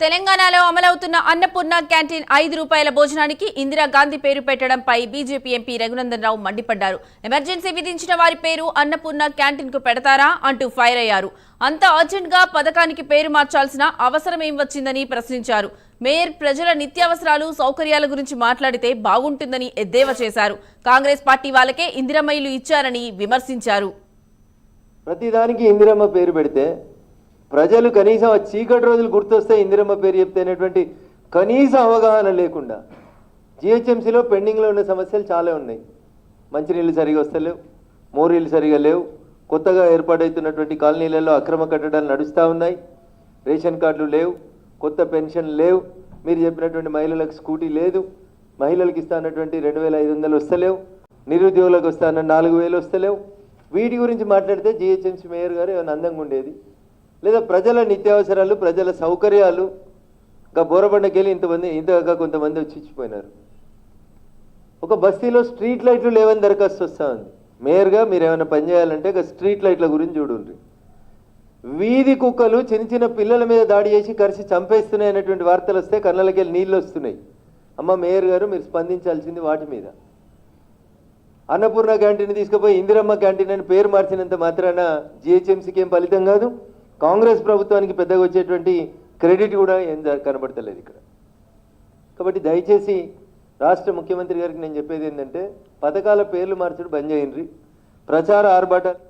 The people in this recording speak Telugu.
తెలంగాణలో అమలవుతున్న అన్నపూర్ణ క్యాంటీన్ ఐదు రూపాయల భోజనానికి ఇందిరాగాంధీ పేరు పెట్టడంపై బీజేపీ ఎంపీ రఘునందన్ రావు మండిపడ్డారు. ఎమర్జెన్సీ విధించిన వారి పేరు అన్నపూర్ణ క్యాంటీన్కు పెడతారా అంటూ ఫైర్ అయ్యారు. అంత అర్జెంట్గా పథకానికి పేరు మార్చాల్సిన అవసరం ఏం వచ్చిందని ప్రశ్నించారు. మేయర్ ప్రజల నిత్యావసరాలు సౌకర్యాల గురించి మాట్లాడితే బాగుంటుందని ఎద్దేవా చేశారు. కాంగ్రెస్ పార్టీ వాళ్ళకే ఇందిరమయ్యలు ఇచ్చారని విమర్శించారు. ప్రతిదానికి ఇందిరమ్మ పేరు పెడితే ప్రజలు కనీసం ఆ చీకటి రోజులు గుర్తొస్తే ఇందిరమ్మ పేరు చెప్తే అనేటువంటి కనీస అవగాహన లేకుండా జిహెచ్ఎంసీలో పెండింగ్లో ఉన్న సమస్యలు చాలా ఉన్నాయి. మంచినీళ్ళు సరిగా వస్తలేవు మోరీలు సరిగా లేవు కొత్తగా ఏర్పాటవుతున్నటువంటి కాలనీలలో అక్రమ కట్టడాలు నడుస్తూ ఉన్నాయి రేషన్ కార్డులు లేవు కొత్త పెన్షన్ లేవు మీరు చెప్పినటువంటి మహిళలకు స్కూటీ లేదు మహిళలకు ఇస్తున్నటువంటి రెండు వేల ఐదు వందలు వస్తలేవు నిరుద్యోగులకు వస్తాన నాలుగు వేలు వస్తలేవు. వీటి గురించి మాట్లాడితే జిహెచ్ఎంసీ మేయర్ గారు ఏమైనా అందంగా ఉండేది? లేదా ప్రజల నిత్యావసరాలు ప్రజల సౌకర్యాలు ఇంకా బోరబండకెళ్ళి ఇంతమంది ఇంతగా కొంతమంది వచ్చి ఒక బస్తీలో స్ట్రీట్ లైట్లు లేవని దరఖాస్తు వస్తూ ఉంది. మేయర్గా మీరు ఏమైనా పని చేయాలంటే ఇక స్ట్రీట్ లైట్ల గురించి చూడండి వీధి కుక్కలు చిన్న చిన్న పిల్లల మీద దాడి చేసి కరిసి చంపేస్తున్నాయి అనేటువంటి వార్తలు వస్తే కళ్ళకి వెళ్ళి నీళ్ళు వస్తున్నాయి. అమ్మ మేయర్ గారు మీరు స్పందించాల్సింది వాటి మీద. అన్నపూర్ణ క్యాంటీన్ తీసుకుపోయి ఇందిరమ్మ క్యాంటీన్ అని పేరు మార్చినంత మాత్రాన జిహెచ్ఎంసీకి ఏం ఫలితం కాదు? కాంగ్రెస్ ప్రభుత్వానికి పెద్దగా వచ్చేటువంటి క్రెడిట్ కూడా ఏం కనబడతలేదు ఇక్కడ. కాబట్టి దయచేసి రాష్ట్ర ముఖ్యమంత్రి గారికి నేను చెప్పేది ఏంటంటే పథకాల పేర్లు మార్చడం బంద్ చేయండి ప్రచార ఆర్భాటాలు